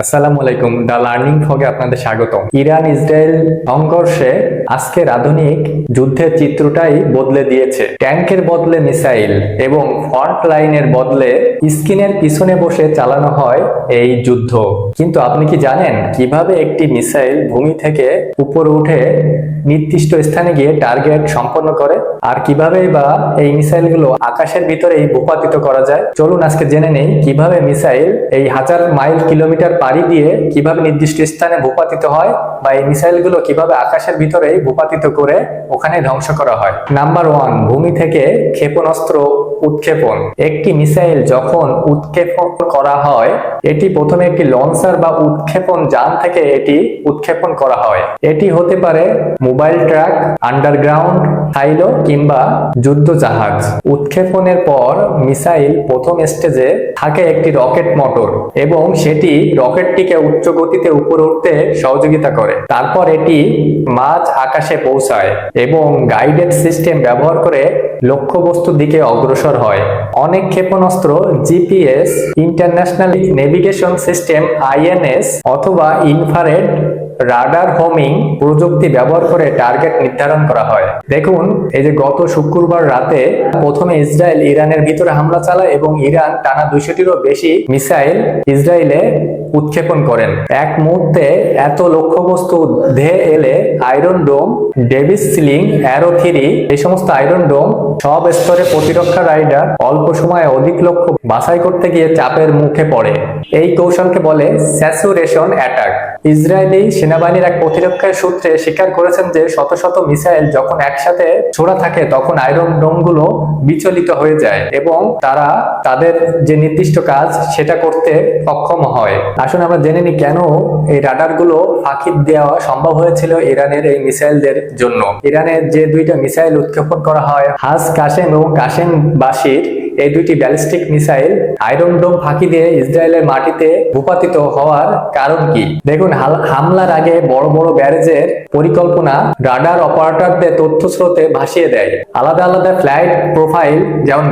আসসালামু আলাইকুম, the learning ফগে আপনাদের স্বাগতম। ইরান, ইসরায়েল সংঘর্ষে আজকের আধুনিক যুদ্ধের চিত্রটাই বদলে দিয়েছে। ট্যাঙ্কের বদলে মিসাইল এবং ফ্রন্ট লাইনের বদলে স্ক্রিনের পিছনে বসে চালানো হয় এই যুদ্ধ। কিন্তু আপনি কি জানেন কীভাবে একটি মিসাইল ভূমি থেকে উপরে উঠে নির্দিষ্ট স্থানে গিয়ে টার্গেট সম্পন্ন করে? আর কীভাবে বা এই মিসাইলগুলো আকাশের ভিতরেই ভূপাতিত করা যায়? চলুন আজকে জেনে নেই কীভাবে মিসাইল এই হাজার মাইল কিলোমিটার পাড়ি দিয়ে কীভাবে নির্দিষ্ট স্থানে ভূপাতিত হয় বা এই মিসাইলগুলো কীভাবে আকাশের ভিতরে ভূপাতিত করে ওখানে ধ্বংস করা হয়। নাম্বার ওয়ান, ভূমি থেকে ক্ষেপণাস্ত্র উৎক্ষেপণ। একটি মিসাইল যখন উৎক্ষেপণ করা হয়, এটি প্রথমে একটি লঞ্চার বা উৎক্ষেপণ যান থেকে এটি উৎক্ষেপণ করা হয়। এটি হতে পারে মোবাইল ট্রাক, আন্ডারগ্রাউন্ড সাইলো কিংবা যুদ্ধ জাহাজ উৎক্ষেপণের পর মিসাইল প্রথম স্টেজে থাকে একটি রকেট মোটর এবং সেটি রকেটটিকে উচ্চ গতিতে উপরে উঠতে সহযোগিতা করে। তারপর এটি মাঝ আকাশে পৌঁছায় এবং গাইডেড সিস্টেম ব্যবহার করে লক্ষ্যবস্তুর দিকে অগ্রসর হয়। অনেক ক্ষেপণাস্ত্র GPS international navigation system INS অথবা ইনফ্রারেড রাডার হোমিং প্রযুক্তি ব্যবহার করে টার্গেট নির্ধারণ করা হয়। দেখুন, এই যে গত শুক্রবার রাতে প্রথমে ইসরায়েল ইরানের ভিতরে হামলা চালায় এবং ইরান টানা দুইশোটিরও বেশি মিসাইল ইসরায়েলে উৎক্ষেপণ করেন। এক মুহূর্তে এত লক্ষ্যবস্তু ধেয়ে এলে Iron Dome, David's Sling, Arrow three, এই সমস্ত আয়রন ডোম সব স্তরে প্রতিরক্ষা রাইডার অল্প সময়ে অধিক লক্ষ্য বাছাই করতে গিয়ে চাপের মুখে পড়ে। এই কৌশলকে বলে স্যাচুরেশন অ্যাটাক। ইসরায়েলি সেনাবাহিনীর এক প্রতিরক্ষার সূত্রে স্বীকার করেছেন যে শত শত মিসাইল যখন একসাথে ছোড়া থাকে, তখন আয়রন ডোমগুলো বিচলিত হয়ে যায় এবং তারা তাদের যে নির্দিষ্ট কাজ, সেটা করতে সক্ষম হয়। আসুন আমরা জেনে নিই কেন এই রাডারগুলো ফাঁকি দেওয়া সম্ভব হয়েছিল ইরানের এই মিসাইলদের জন্য। ইরানের যে দুইটা মিসাইল উৎক্ষেপণ করা হয় হাজ কাশেম এবং কাশেম বাসির এই দুইটি ব্যালিস্টিক মিসাইল আয়রন ডোম ফাঁকি দিয়ে ইসরায়েলের মাটিতে ভূপাতিত হওয়ার কারণ কি? দেখুন হামলার আগে বড় বড় ব্যারেজের পরিকল্পনা রাডার অপারেটরদের তথ্য স্রোতে ভাসিয়ে দেয়। আলাদা আলাদা ফ্লাইট প্রোফাইল, যেমন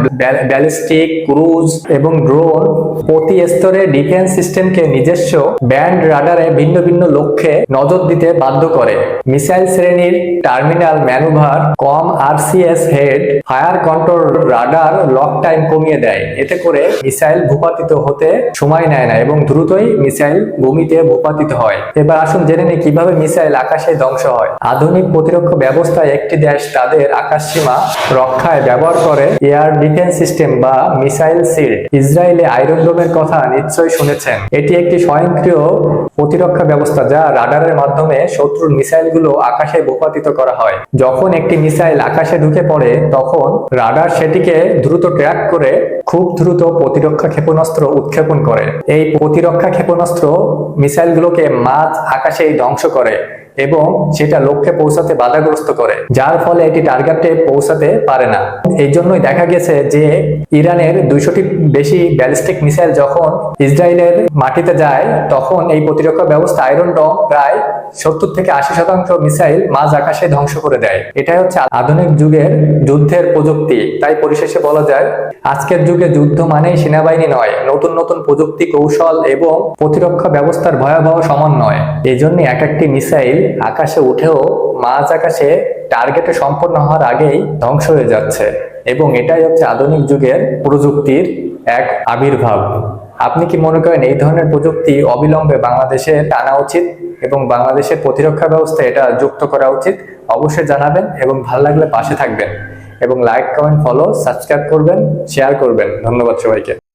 ব্যালিস্টিক, ক্রুজ এবং ড্রোন, প্রতি স্তরে ডিফেন্স সিস্টেমকে নিজস্ব ব্যান্ড রাডারে ভিন্ন ভিন্ন লক্ষ্যে নজর দিতে বাধ্য করে। মিসাইল শ্রেণির টার্মিনাল ম্যানুভার কম RCS head, fire control radar lock time কমিয়ে দেয়। এতে করে মিসাইল ভূপাতিত হতে সময় নেয় না এবং দ্রুতই মিসাইল ভূমিতে ভূপাতিত হয়। এবার আসুন জেনে নিই কীভাবে মিসাইল আকাশে ধ্বংস হয়। আধুনিক প্রতিরক্ষা ব্যবস্থায় একটি দেশ তাদের আকাশ সীমা রক্ষায় ব্যবহার করে এয়ার ডিফেন্স সিস্টেম বা মিসাইল শিল্ড ইসরায়েলে আয়রন ডোমের কথা নিশ্চয়ই শুনেছেন। এটি একটি স্বয়ংক্রিয় প্রতিরক্ষা ব্যবস্থা যা রাডারের মাধ্যমে শত্রুর মিসাইলগুলো আকাশে ভূপাতিত করা হয়। যখন একটি মিসাইল আকাশে ঢুকে পড়ে, তখন রাডার সেটিকে দ্রুত ট্র্যাক করে খুব দ্রুত প্রতিরক্ষা ক্ষেপণাস্ত্র উৎক্ষেপণ করে। এই প্রতিরক্ষা ক্ষেপণাস্ত্র মিসাইলগুলোকে মাঝ আকাশেই ধ্বংস করে। এবং সেটা লক্ষ্যে পৌঁছাতে বাধাগ্রস্ত করে, যার ফলে এটি টার্গেটে পৌঁছাতে পারে না। এই জন্যই দেখা গেছে যে ইরানের দুইশোটি বেশি ব্যালিস্টিক মিসাইল যখন ইসরায়েলের মাটিতে যায়, তখন এই প্রতিরক্ষা ব্যবস্থা আয়রন ডম প্রায় সত্তর থেকে আশি শতাংশ মিসাইল মাঝ আকাশে ধ্বংস করে দেয়। এটাই হচ্ছে আধুনিক যুগের যুদ্ধের প্রযুক্তি। তাই পরিশেষে বলা যায়, আজকের যুগে যুদ্ধ মানেই সেনাবাহিনী নয়, নতুন নতুন প্রযুক্তি কৌশল এবং প্রতিরক্ষা ব্যবস্থার ভয়াবহ সমন্বয়। এই জন্য এক একটি মিসাইল আকাশে উঠেও মাঝ আকাশে টার্গেটে সম্পন্ন হওয়ার আগেই ধ্বংস হয়ে যাচ্ছে এবং এটাই হচ্ছে আধুনিক যুগের প্রযুক্তির এক আবির্ভাব। আপনি কি মনে করেন এই ধরনের প্রযুক্তি অবিলম্বে বাংলাদেশে আনা উচিত এবং বাংলাদেশের প্রতিরক্ষা ব্যবস্থা এটা যুক্ত করা উচিত? অবশ্যই জানাবেন এবং ভালো লাগলে পাশে থাকবেন এবং লাইক কমেন্ট ফলো সাবস্ক্রাইব করবেন শেয়ার করবেন। ধন্যবাদ সবাইকে।